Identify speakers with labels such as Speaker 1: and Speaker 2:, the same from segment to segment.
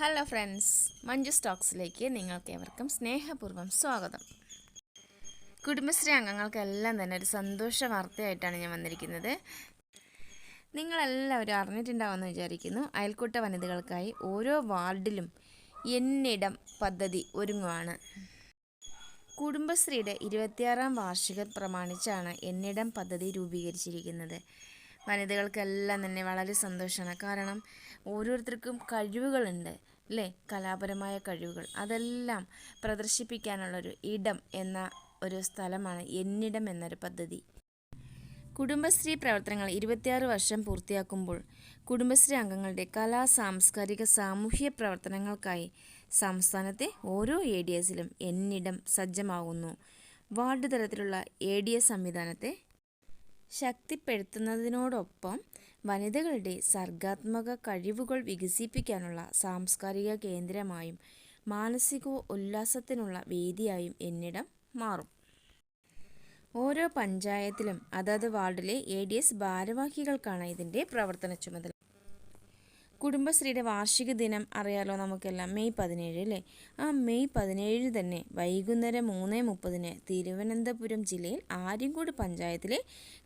Speaker 1: Hello friends Manju സ്റ്റോക്സിലേക്ക് നിങ്ങൾക്ക് ഏവർക്കും സ്നേഹപൂർവം സ്വാഗതം. കുടുംബശ്രീ അംഗങ്ങൾക്കെല്ലാം തന്നെ ഒരു സന്തോഷ വാർത്തയായിട്ടാണ് ഞാൻ വന്നിരിക്കുന്നത്. നിങ്ങളെല്ലാവരും അറിഞ്ഞിട്ടുണ്ടാവുമെന്ന് വിചാരിക്കുന്നു. അയൽക്കൂട്ട വനിതകൾക്കായി ഓരോ വാർഡിലും എന്നിടം പദ്ധതി ഒരുങ്ങുവാണ്. കുടുംബശ്രീയുടെ ഇരുപത്തിയാറാം വാർഷികം പ്രമാണിച്ചാണ് എന്നിടം പദ്ധതി രൂപീകരിച്ചിരിക്കുന്നത്. വനിതകൾക്കെല്ലാം തന്നെ വളരെ സന്തോഷമാണ് കാരണം ഓരോരുത്തർക്കും കഴിവുകളുണ്ട് അല്ലേ? കലാപരമായ കഴിവുകൾ. അതെല്ലാം പ്രദർശിപ്പിക്കാനുള്ളൊരു ഇടം എന്ന ഒരു സ്ഥലമാണ് എന്നിടം എന്നൊരു പദ്ധതി. കുടുംബശ്രീ പ്രവർത്തനങ്ങൾ ഇരുപത്തിയാറ് വർഷം പൂർത്തിയാക്കുമ്പോൾ കുടുംബശ്രീ അംഗങ്ങളുടെ കലാ സാംസ്കാരിക സാമൂഹ്യ പ്രവർത്തനങ്ങൾക്കായി സംസ്ഥാനത്തെ ഓരോ എ ഡി എസിലും എന്നിടം സജ്ജമാകുന്നു. വാർഡ് തലത്തിലുള്ള എ ഡി എസ് സംവിധാനത്തെ ശക്തിപ്പെടുത്തുന്നതിനോടൊപ്പം വനിതകളുടെ സർഗാത്മക കഴിവുകൾ വികസിപ്പിക്കാനുള്ള സാംസ്കാരിക കേന്ദ്രമായും മാനസിക ഉല്ലാസത്തിനുള്ള വേദിയായും എന്നിടം മാറും. ഓരോ പഞ്ചായത്തിലും അതത് വാർഡിലെ എ ഡി എസ് ഭാരവാഹികൾക്കാണ് ഇതിന്റെ പ്രവർത്തന ചുമതല കുടുംബശ്രീയുടെ വാർഷിക ദിനം അറിയാലോ നമുക്കെല്ലാം. മെയ് പതിനേഴ് അല്ലേ? ആ മെയ് പതിനേഴിന് തന്നെ വൈകുന്നേരം മൂന്ന് മുപ്പതിന് തിരുവനന്തപുരം ജില്ലയിൽ ആര്യങ്കോട് പഞ്ചായത്തിലെ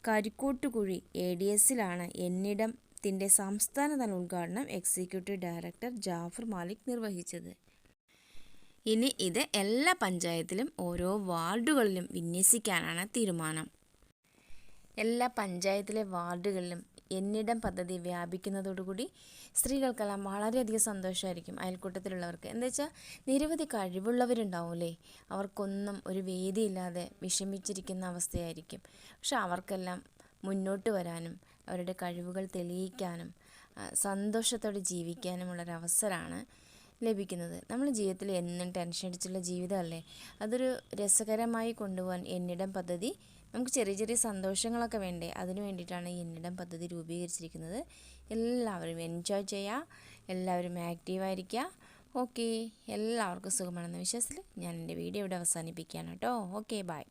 Speaker 1: കരിക്കോട്ടുകുഴി എ ഡി എസിലാണ് എന്നിടത്തിന്റെ സംസ്ഥാനതല ഉദ്ഘാടനം എക്സിക്യൂട്ടീവ് ഡയറക്ടർ ജാഫർ മാലിക് നിർവഹിച്ചത്. ഇനി ഇത് എല്ലാ പഞ്ചായത്തിലും ഓരോ വാർഡുകളിലും വിന്യസിക്കാനാണ് തീരുമാനം. എല്ലാ പഞ്ചായത്തിലെ വാർഡുകളിലും എന്നിടം പദ്ധതി വ്യാപിക്കുന്നതോടുകൂടി സ്ത്രീകൾക്കെല്ലാം വളരെയധികം സന്തോഷമായിരിക്കും അയൽക്കൂട്ടത്തിലുള്ളവർക്ക്. എന്താ വെച്ചാൽ നിരവധി കഴിവുള്ളവരുണ്ടാവില്ലേ അവർക്കൊന്നും ഒരു വേദിയില്ലാതെ വിഷമിച്ചിരിക്കുന്ന അവസ്ഥയായിരിക്കും. പക്ഷെ അവർക്കെല്ലാം മുന്നോട്ട് വരാനും അവരുടെ കഴിവുകൾ തെളിയിക്കാനും സന്തോഷത്തോടെ ജീവിക്കാനുമുള്ളൊരവസരമാണ് ലഭിക്കുന്നത്. നമ്മൾ ജീവിതത്തിൽ എന്നും ടെൻഷൻ അടിച്ചുള്ള ജീവിതമല്ലേ? അതൊരു രസകരമായി കൊണ്ടുപോകാൻ എന്നിടം പദ്ധതി നമുക്ക് ചെറിയ ചെറിയ സന്തോഷങ്ങളൊക്കെ വേണ്ടേ? അതിനു വേണ്ടിയിട്ടാണ് ഈ എന്നിടം പദ്ധതി രൂപീകരിച്ചിരിക്കുന്നത്. എല്ലാവരും എൻജോയ് ചെയ്യുക എല്ലാവരും ആക്റ്റീവായിരിക്കുക ഓക്കെ എല്ലാവർക്കും സുഖമാണെന്ന വിശ്വാസത്തിൽ ഞാൻ എന്റെ വീഡിയോ ഇവിടെ അവസാനിപ്പിക്കുകയാണ് കേട്ടോ. Okay bye